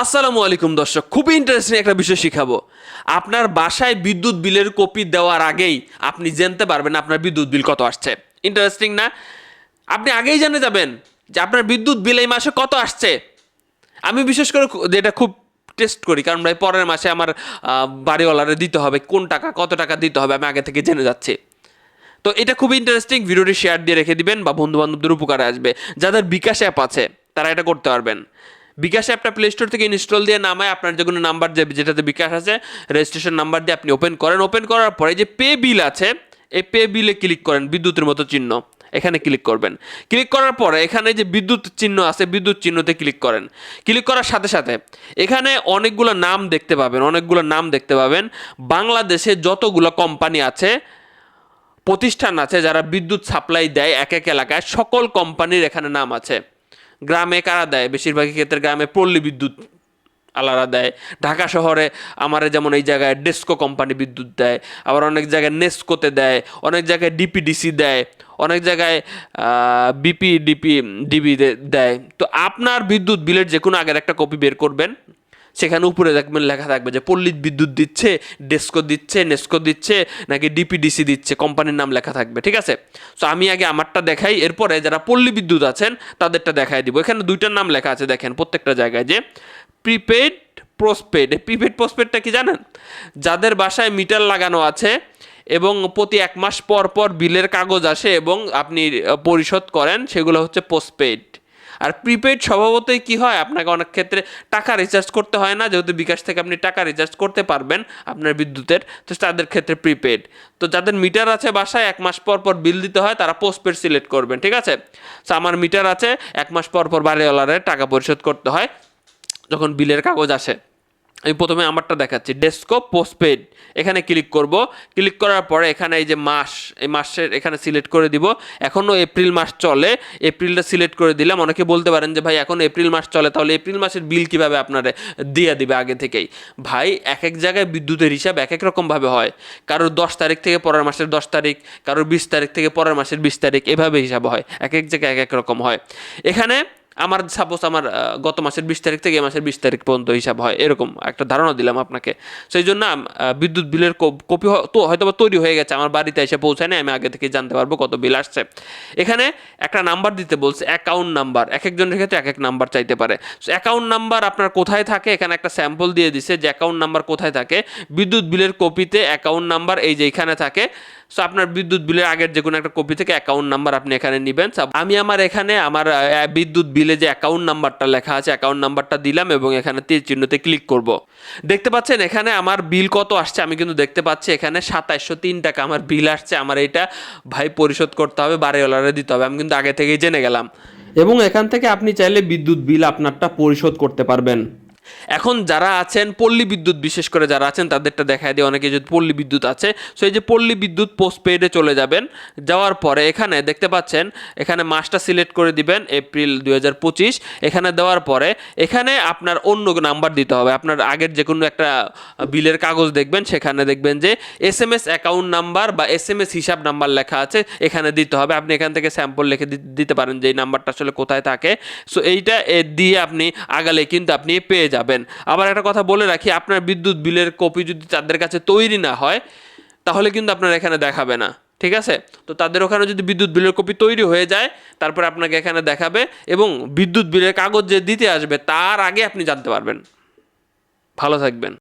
আসসালামু আলাইকুম দর্শক, খুবই ইন্টারেস্টিং একটা বিষয় শিখাবো। আপনার বাসায় বিদ্যুৎ বিলের কপি দেওয়ার আগেই আপনি জানতে পারবেন আপনার বিদ্যুৎ বিল কত আসছে। ইন্টারেস্টিং না? আপনি আগেই জেনে যাবেন যে আপনার বিদ্যুৎ বিল এই মাসে কত আসছে। আমি বিশেষ করে এটা খুব টেস্ট করি, কারণ ভাই পরের মাসে আমার বাড়িওয়ালারে দিতে হবে, কোন টাকা, কত টাকা দিতে হবে, আমি আগে থেকে জেনে যাচ্ছি। তো এটা খুব ইন্টারেস্টিং ভিডিওটি শেয়ার দিয়ে রেখে দিবেন বা বন্ধু বান্ধবদের উপকারে আসবে। যাদের বিকাশ অ্যাপ আছে, তারা এটা করতে পারবেন। বিকাশ অ্যাপটা প্লে স্টোর থেকে ইনস্টল দিয়ে নামায়, আপনার যে কোনো নাম্বার যে যেটাতে বিকাশ আছে রেজিস্ট্রেশন নাম্বার দিয়ে আপনি ওপেন করেন। ওপেন করার পরে যে পে বিল আছে, এই পে বিলে ক্লিক করেন, বিদ্যুতের মতো চিহ্ন। এখানে ক্লিক করবেন। ক্লিক করার পরে এখানে যে বিদ্যুৎ চিহ্ন আছে, বিদ্যুৎ চিহ্নতে ক্লিক করেন। ক্লিক করার সাথে সাথে এখানে অনেকগুলো নাম দেখতে পাবেন, অনেকগুলো নাম দেখতে পাবেন। বাংলাদেশে যতগুলো কোম্পানি আছে, প্রতিষ্ঠান আছে যারা বিদ্যুৎ সাপ্লাই দেয় এক এক এলাকায়, সকল কোম্পানির এখানে নাম আছে। গ্রামে কারা দেয়? বেশিরভাগই ক্ষেত্রে গ্রামে পল্লী বিদ্যুৎ আলাদা দেয়। ঢাকা শহরে আমার যেমন এই জায়গায় ডেস্কো কোম্পানি বিদ্যুৎ দেয়, আবার অনেক জায়গায় নেস্কোতে দেয়, অনেক জায়গায় ডিপিডিসি দেয়, অনেক জায়গায় বিপি, ডিপি, ডিবি দেয়। তো আপনার বিদ্যুৎ বিলের যে কোনো আগের একটা কপি বের করবেন। সেখানে উপরে দেখবেন লেখা থাকবে যে পল্লী বিদ্যুৎ দিচ্ছে, ডেস্কো দিচ্ছে, নেস্কো দিচ্ছে, নাকি ডিপিডিসি দিচ্ছে, কোম্পানির নাম লেখা থাকবে, ঠিক আছে? সো আমি আগে আমারটা দেখাই, এরপরে যারা পল্লী বিদ্যুৎ আছেন, তাদেরটা দেখাই দিব। এখানে দুইটার নাম লেখা আছে, দেখেন, প্রত্যেকটা জায়গায় যে প্রিপেড পোস্টপেড প্রিপেড পোস্টপেডটা কি জানেন? যাদের বাসায় মিটার লাগানো আছে এবং প্রতি এক মাস পর পর বিলের কাগজ আসে এবং আপনি পরিশোধ করেন, সেগুলো হচ্ছে পোস্টপেড আর প্রিপেড স্বভাবতই কী হয়? আপনাকে অনেক ক্ষেত্রে টাকা রিচার্জ করতে হয় না। যেহেতু বিকাশ থেকে আপনি টাকা রিচার্জ করতে পারবেন আপনার বিদ্যুতের, তো তাদের ক্ষেত্রে প্রিপেড তো যাদের মিটার আছে বাসায়, এক মাস পর পর বিল দিতে হয়, তারা পোস্টপেড সিলেক্ট করবেন, ঠিক আছে? তো আমার মিটার আছে, এক মাস পর পর বাড়িওয়ালারে টাকা পরিশোধ করতে হয়, যখন বিলের কাগজ আসে। আমি প্রথমে আমারটা দেখাচ্ছি। ডেস্কো পোস্টপেড এখানে ক্লিক করব। ক্লিক করার পরে এখানে এই যে মাস, এই মাসের এখানে সিলেক্ট করে দিব। এখনও এপ্রিল মাস চলে। এপ্রিলটা সিলেক্ট করে দিলাম। অনেকে বলতে পারেন যে, ভাই, এখন এপ্রিল মাস চলে। তাহলে এপ্রিল মাসের বিল কীভাবে আপনারা দিয়ে দিবে আগে থেকেই? ভাই এক এক জায়গায় বিদ্যুতের হিসাব এক এক রকমভাবে হয়। কারোর দশ তারিখ থেকে পরের মাসের দশ তারিখ, কারোর বিশ তারিখ থেকে পরের মাসের বিশ তারিখ, এভাবে হিসাব হয়। এক এক জায়গায় এক এক রকম হয়। এখানে আমার সাপোজ আমার গত মাসের বিশ তারিখ থেকে এ মাসের বিশ তারিখ পর্যন্ত হিসাব হয়, এরকম একটা ধারণা দিলাম আপনাকে। সেই জন্য বিদ্যুৎ বিলের কপি তো হয়তো বা তৈরি হয়ে গেছে, আমার বাড়িতে এসে পৌঁছায় আমি আগে থেকে জানতে পারব কত বিল আসছে। এখানে একটা নাম্বার দিতে বলছে অ্যাকাউন্ট নাম্বার। এক একজনের ক্ষেত্রে এক এক নাম্বার চাইতে পারে। অ্যাকাউন্ট নাম্বার আপনার কোথায় থাকে? এখানে একটা স্যাম্পল দিয়ে দিছে যে অ্যাকাউন্ট নাম্বার কোথায় থাকে। বিদ্যুৎ বিলের কপিতে অ্যাকাউন্ট নাম্বার এই যে এখানে থাকে। সো আপনার বিদ্যুৎ বিলের আগের যে কোনো একটা কপি থেকে অ্যাকাউন্ট নাম্বার আপনি এখানে নেবেন। আমি আমার এখানে আমার বিদ্যুৎ বিলে যে অ্যাকাউন্ট নাম্বারটা লেখা আছে অ্যাকাউন্ট নাম্বারটা দিলাম এবং এখানে তীর চিহ্নতে ক্লিক করব। দেখতে পাচ্ছেন এখানে আমার বিল কত আসছে? আমি কিন্তু দেখতে পাচ্ছি এখানে সাতাইশশো তিন টাকা আমার বিল আসছে। আমার এটা ভাই পরিশোধ করতে হবে, বাড়িওয়ালারে দিতে হবে। আমি কিন্তু আগে থেকেই জেনে গেলাম। এবং এখান থেকে আপনি চাইলে বিদ্যুৎ বিল আপনারটা পরিশোধ করতে পারবেন। এখন যারা আছেন পল্লী বিদ্যুৎ, বিশেষ করে যারা আছেন, তাদেরটা দেখায় দিয়ে অনেকে যদি পল্লী বিদ্যুৎ আছে, সো এই যে পল্লী বিদ্যুৎ পোস্টপেডে চলে যাবেন, যাওয়ার পরে এখানে দেখতে পাচ্ছেন, এখানে মাসটা সিলেক্ট করে দিবেন এপ্রিল দু হাজার পঁচিশ, এখানে দেওয়ার পরে এখানে আপনার অন্য নাম্বার দিতে হবে, আপনার আগের যে কোনো একটা বিলের কাগজ দেখবেন, সেখানে দেখবেন যে S M S account number বা এস এম এস হিসাব নাম্বার লেখা আছে, এখানে দিতে হবে, আপনি এখান থেকে স্যাম্পল লিখে দিতে পারেন যে এই নাম্বারটা আসলে কোথায় থাকে, সো এইটা দিয়ে আপনি আগালে কিন্তু আপনি পেয়ে যাবেন। আবার একটা কথা বলে রাখি, আপনার বিদ্যুৎ বিলের কপি যদি তাদের কাছে তৈরি না হয়, তাহলে কিন্তু আপনার এখানে দেখাবে না, ঠিক আছে? তো তাদের ওখানে যদি বিদ্যুৎ বিলের কপি তৈরি হয়ে যায়, তারপরে আপনাকে এখানে দেখাবে এবং বিদ্যুৎ বিলের কাগজ যে দিতে আসবে, তার আগে আপনি জানতে পারবেন। ভালো থাকবেন।